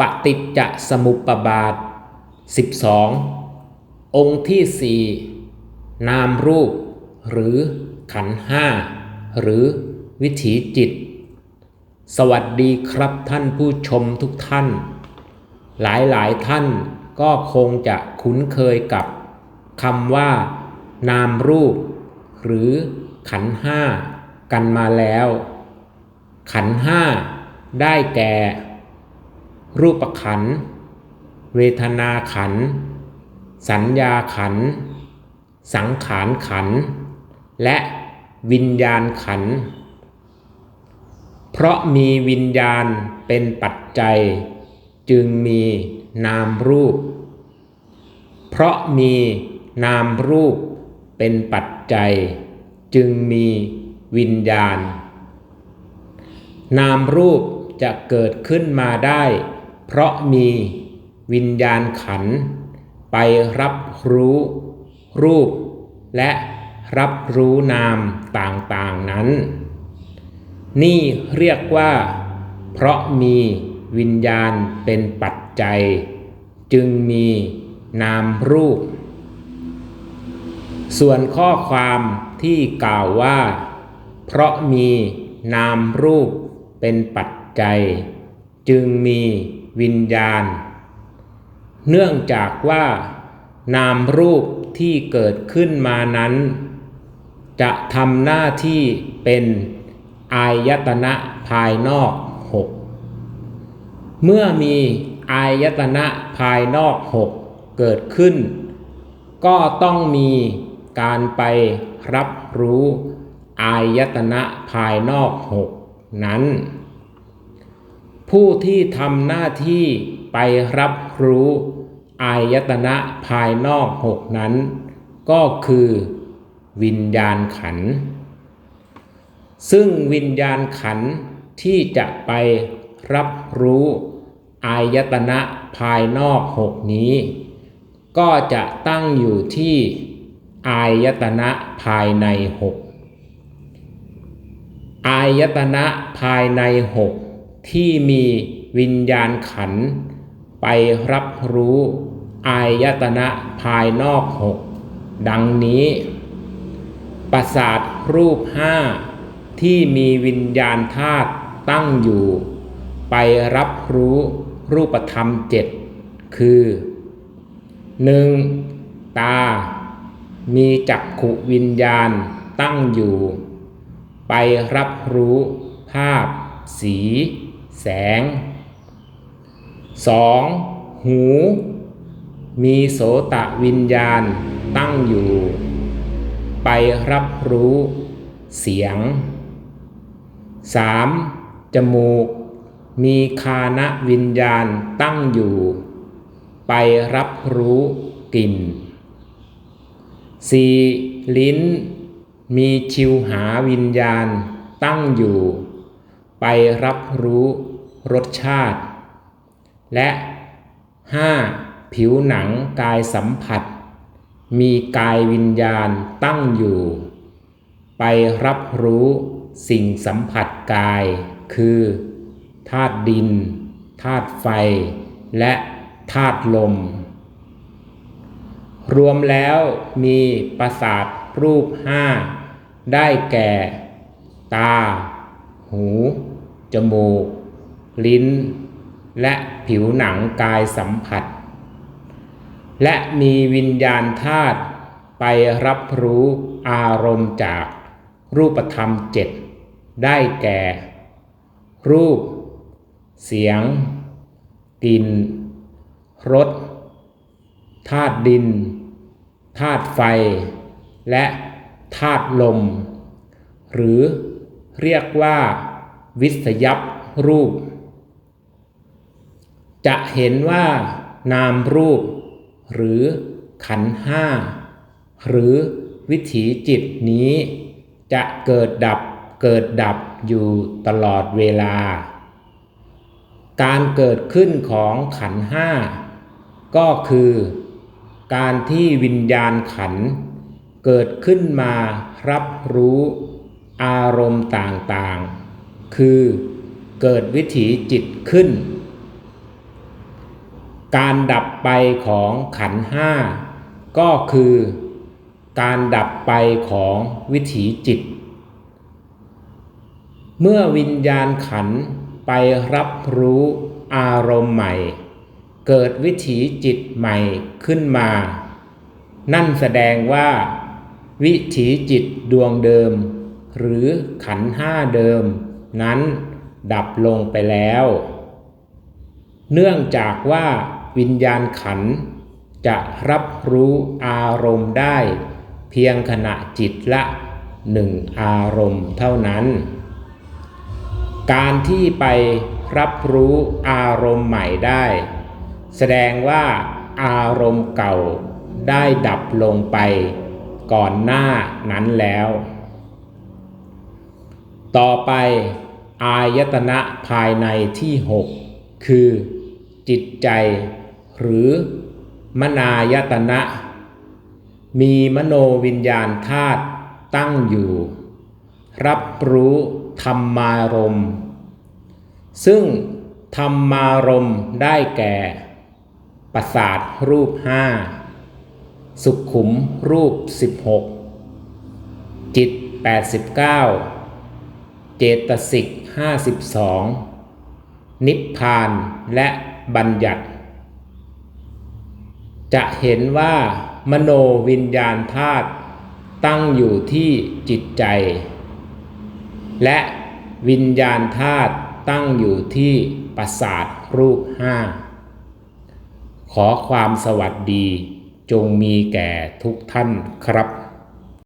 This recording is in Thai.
ปฏิจจสมุปบาท 12 องค์ที่สี่นามรูป หรือขันห้าหรือวิถีจิต สวัสดีครับท่านผู้ชมทุกท่าน หลายหลายท่านก็คงจะคุ้นเคยกับคำว่า นามรูป หรือขันห้ากันมาแล้ว ขันห้าได้แก่ รูปขันธ์เวทนาขันธ์สัญญาขันธ์สังขารขันธ์และวิญญาณขันธ์เพราะมีวิญญาณเป็นปัจจัย จึงมีนามรูป เพราะมีนามรูปเป็นปัจจัย จึงมีวิญญาณ นามรูปจะเกิดขึ้นมาได้ เพราะมีวิญญาณขัน ไปรับรู้รูป และรับรู้นามต่างๆนั้น นี่เรียกว่า เพราะมีวิญญาณเป็นปัจจัย จึงมีนามรูป ส่วนข้อความที่กล่าวว่า เพราะมีนามรูปเป็นปัจจัย จึงมีวิญญาณ เนื่องจากว่านามรูปที่เกิดขึ้นมานั้น จะทำหน้าที่เป็นอายตนะภายนอกหกเมื่อมีอายตนะภายนอกหกเกิดขึ้น ก็ต้องมีการไปรับรู้อายตนะภายนอกหกนั้น ผู้ที่ทำหน้าที่ไปรับรู้อายตนะภายนอกหกนั้น ก็คือวิญญาณขันธ์ซึ่งวิญญาณขันธ์ที่จะไปรับรู้อายตนะภายนอกหกนี้ ก็จะตั้งอยู่ที่อายตนะภายในหกอายตนะภายในหก ที่มีวิญญาณขัน ไปรับรู้อายตนะภายนอกหกดังนี้ ประสาทรูปห้าที่มีวิญญาณธาตุตั้งอยู่ ไปรับรู้รูปธรรมเจ็ดคือ 1. ตา มีจักขุวิญญาณตั้งอยู่ ไปรับรู้ภาพ สี แสง 2. หู มีโสตะวิญญาณตั้งอยู่ ไปรับรู้เสียง 3. จมูก มีคานะวิญญาณตั้งอยู่ ไปรับรู้กลิ่น 4. ลิ้น มีชิวหาวิญญาณตั้งอยู่ ไปรับรู้รสชาติ และ 5. ผิวหนังกายสัมผัส มีกายวิญญาณตั้งอยู่ ไปรับรู้สิ่งสัมผัสกาย คือธาตุดินธาตุไฟ และธาตุลม รวมแล้วมีประสาทรูปห้าได้แก่ ตา หู จมูก ลิ้น และผิวหนังกายสัมผัส และมีวิญญาณธาตุไปรับรู้อารมณ์จากรูปธรรมเจ็ดได้แก่ รูป เสียง กลิ่น รส ธาตุดิน ธาตุไฟ และธาตุลม หรือเรียกว่า วิสยับรูป จะเห็นว่านามรูป หรือขันห้า หรือวิถีจิตนี้ จะเกิดดับเกิดดับอยู่ตลอดเวลา การเกิดขึ้นของขันห้า ก็คือ การที่วิญญาณขัน เกิดขึ้นมารับรู้อารมณ์ต่างๆ คือเกิดวิถีจิตขึ้น การดับไปของขันห้าก็คือการดับไปของวิถีจิต เมื่อวิญญาณขันไปรับรู้อารมณ์ใหม่ เกิดวิถีจิตใหม่ขึ้นมา นั่นแสดงว่า วิถีจิตดวงเดิม หรือขันห้าเดิม นั้นดับลงไปแล้ว เนื่องจากว่าวิญญาณขันจะรับรู้อารมณ์ได้ เพียงขณะจิตละหนึ่งอารมณ์เท่านั้น การที่ไปรับรู้อารมณ์ใหม่ได้ แสดงว่าอารมณ์เก่าได้ดับลงไปก่อนหน้านั้นแล้ว ต่อไปอายตนะภายในที่หกคือ จิตใจ หรือมนายตนะ มีมโนวิญญาณธาตุตั้งอยู่ รับรู้ธรรมารมซึ่งธรรมารมได้แก่ ประสาทรูปห้าสุขุมรูป 16 จิต 89 เจตสิก52 นิพพานและบัญญัติ จะเห็นว่ามโนวิญญาณธาตุตั้งอยู่ที่จิตใจ และวิญญาณธาตุตั้งอยู่ที่ประสาทรูปห้าขอความสวัสดีจงมีแก่ทุกท่านครับ